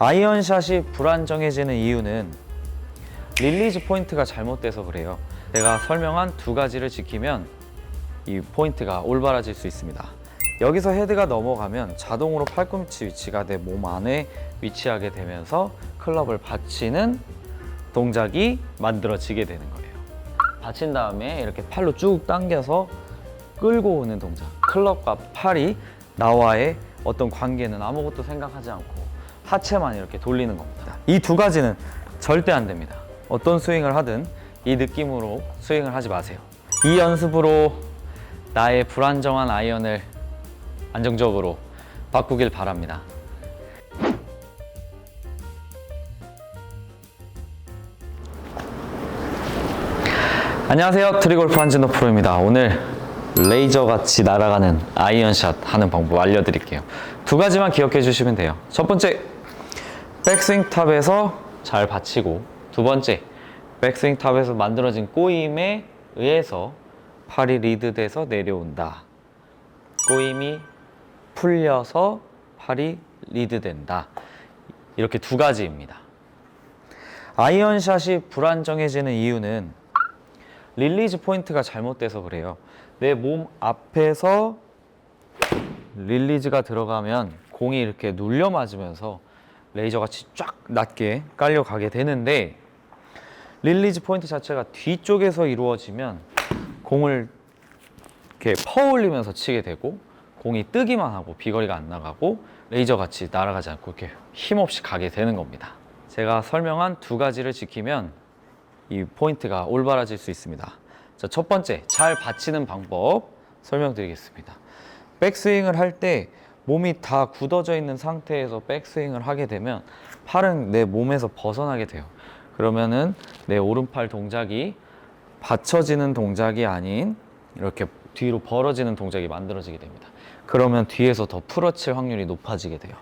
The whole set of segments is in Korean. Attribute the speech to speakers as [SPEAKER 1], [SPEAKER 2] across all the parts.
[SPEAKER 1] 아이언샷이 불안정해지는 이유는 릴리즈 포인트가 잘못돼서 그래요. 제가 설명한 두 가지를 지키면 이 포인트가 올바라질 수 있습니다. 여기서 헤드가 넘어가면 자동으로 팔꿈치 위치가 내 몸 안에 위치하게 되면서 클럽을 받치는 동작이 만들어지게 되는 거예요. 받친 다음에 이렇게 팔로 쭉 당겨서 끌고 오는 동작. 클럽과 팔이 나와의 어떤 관계는 아무것도 생각하지 않고 하체만 이렇게 돌리는 겁니다. 이 두 가지는 절대 안 됩니다. 어떤 스윙을 하든 이 느낌으로 스윙을 하지 마세요. 이 연습으로 나의 불안정한 아이언을 안정적으로 바꾸길 바랍니다. 안녕하세요. 트리골프 한진호 프로입니다. 오늘 레이저 같이 날아가는 아이언샷 하는 방법 알려드릴게요. 두 가지만 기억해 주시면 돼요. 첫 번째, 백스윙 탑에서 잘 받치고 두 번째, 백스윙 탑에서 만들어진 꼬임에 의해서 팔이 리드돼서 내려온다. 꼬임이 풀려서 팔이 리드된다. 이렇게 두 가지입니다. 아이언샷이 불안정해지는 이유는 릴리즈 포인트가 잘못돼서 그래요. 내 몸 앞에서 릴리즈가 들어가면 공이 이렇게 눌려 맞으면서 레이저 같이 쫙 낮게 깔려 가게 되는데 릴리즈 포인트 자체가 뒤쪽에서 이루어지면 공을 이렇게 퍼올리면서 치게 되고 공이 뜨기만 하고 비거리가 안 나가고 레이저 같이 날아가지 않고 이렇게 힘없이 가게 되는 겁니다. 제가 설명한 두 가지를 지키면 이 포인트가 올바라질 수 있습니다. 자, 첫 번째, 잘 받치는 방법 설명드리겠습니다. 백스윙을 할때 몸이 다 굳어져 있는 상태에서 백스윙을 하게 되면 팔은 내 몸에서 벗어나게 돼요. 그러면은 내 오른팔 동작이 받쳐지는 동작이 아닌 이렇게 뒤로 벌어지는 동작이 만들어지게 됩니다. 그러면 뒤에서 더 풀어칠 확률이 높아지게 돼요.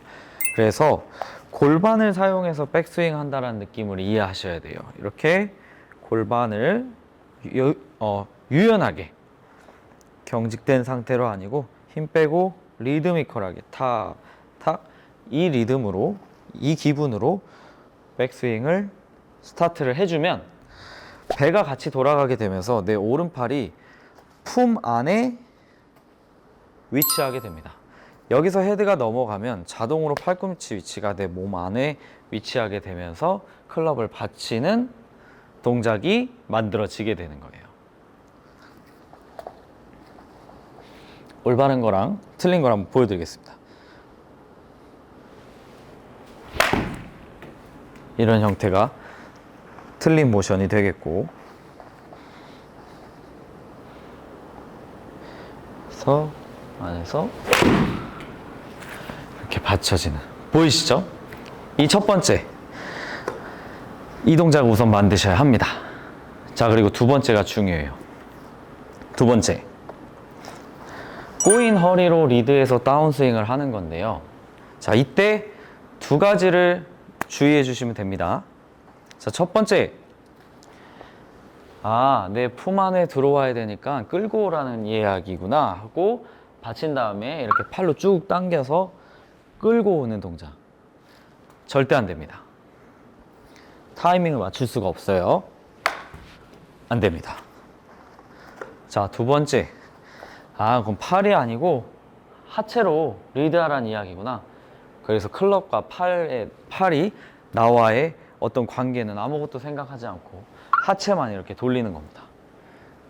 [SPEAKER 1] 그래서 골반을 사용해서 백스윙 한다는 느낌을 이해하셔야 돼요. 이렇게 골반을 유, 어, 유연하게 경직된 상태로 아니고 힘 빼고 리드미컬하게 탁 탁 이 리듬으로 이 기분으로 백스윙을 스타트를 해주면 배가 같이 돌아가게 되면서 내 오른팔이 품 안에 위치하게 됩니다. 여기서 헤드가 넘어가면 자동으로 팔꿈치 위치가 내 몸 안에 위치하게 되면서 클럽을 받치는 동작이 만들어지게 되는 거예요. 올바른 거랑 틀린 거랑 한번 보여드리겠습니다. 이런 형태가 틀린 모션이 되겠고 그래서 안에서 이렇게 받쳐지는 보이시죠? 이 첫 번째 이 동작을 우선 만드셔야 합니다. 자 그리고 두 번째가 중요해요. 두 번째 꼬인 허리로 리드해서 다운스윙을 하는 건데요. 자 이때 두 가지를 주의해 주시면 됩니다. 자 첫 번째 아, 내 품 안에 들어와야 되니까 끌고 오라는 이야기구나 하고 받친 다음에 이렇게 팔로 쭉 당겨서 끌고 오는 동작. 절대 안 됩니다. 타이밍을 맞출 수가 없어요. 안 됩니다. 자, 두 번째. 아, 그럼 팔이 아니고 하체로 리드하라는 이야기구나. 그래서 클럽과 팔의, 팔이 나와의 어떤 관계는 아무것도 생각하지 않고 하체만 이렇게 돌리는 겁니다.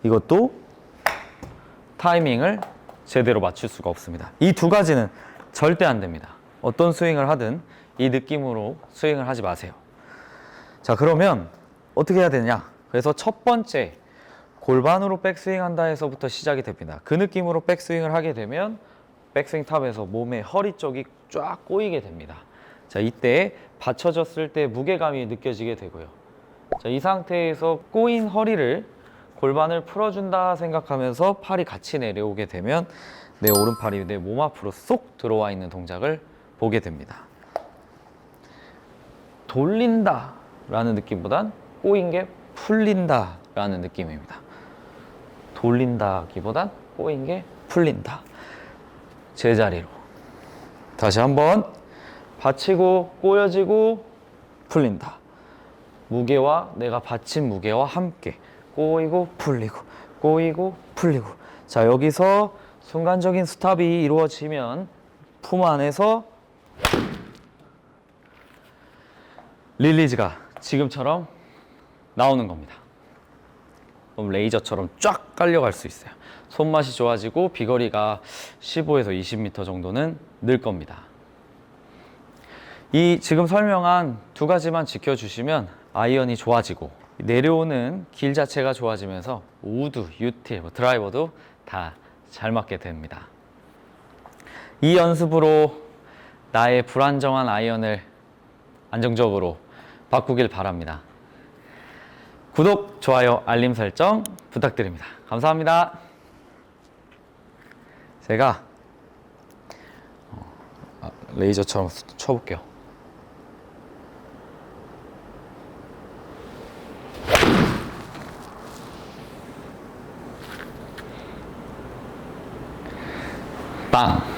[SPEAKER 1] 이것도 타이밍을 제대로 맞출 수가 없습니다. 이 두 가지는 절대 안 됩니다. 어떤 스윙을 하든 이 느낌으로 스윙을 하지 마세요. 자, 그러면 어떻게 해야 되냐? 그래서 첫 번째 골반으로 백스윙 한다 해서부터 시작이 됩니다. 그 느낌으로 백스윙을 하게 되면 백스윙 탑에서 몸의 허리 쪽이 쫙 꼬이게 됩니다. 자, 이때 받쳐졌을 때 무게감이 느껴지게 되고요. 자, 이 상태에서 꼬인 허리를 골반을 풀어준다 생각하면서 팔이 같이 내려오게 되면 내 오른팔이 내 몸 앞으로 쏙 들어와 있는 동작을 보게 됩니다. 돌린다 라는 느낌보단 꼬인 게 풀린다 라는 느낌입니다. 돌린다기보단 꼬인 게 풀린다. 제자리로. 다시 한번 받치고 꼬여지고 풀린다. 무게와 내가 받친 무게와 함께 꼬이고 풀리고 꼬이고 풀리고 자 여기서 순간적인 스탑이 이루어지면 품 안에서 릴리즈가 지금처럼 나오는 겁니다. 그럼 레이저처럼 쫙 깔려갈 수 있어요. 손맛이 좋아지고 비거리가 15에서 20m 정도는 늘 겁니다. 이 지금 설명한 두 가지만 지켜주시면 아이언이 좋아지고 내려오는 길 자체가 좋아지면서 우드, 유틸, 뭐 드라이버도 다 잘 맞게 됩니다. 이 연습으로 나의 불안정한 아이언을 안정적으로 바꾸길 바랍니다. 구독, 좋아요, 알림 설정 부탁드립니다. 감사합니다. 제가 어, 아, 레이저처럼 쳐볼게요. 빵!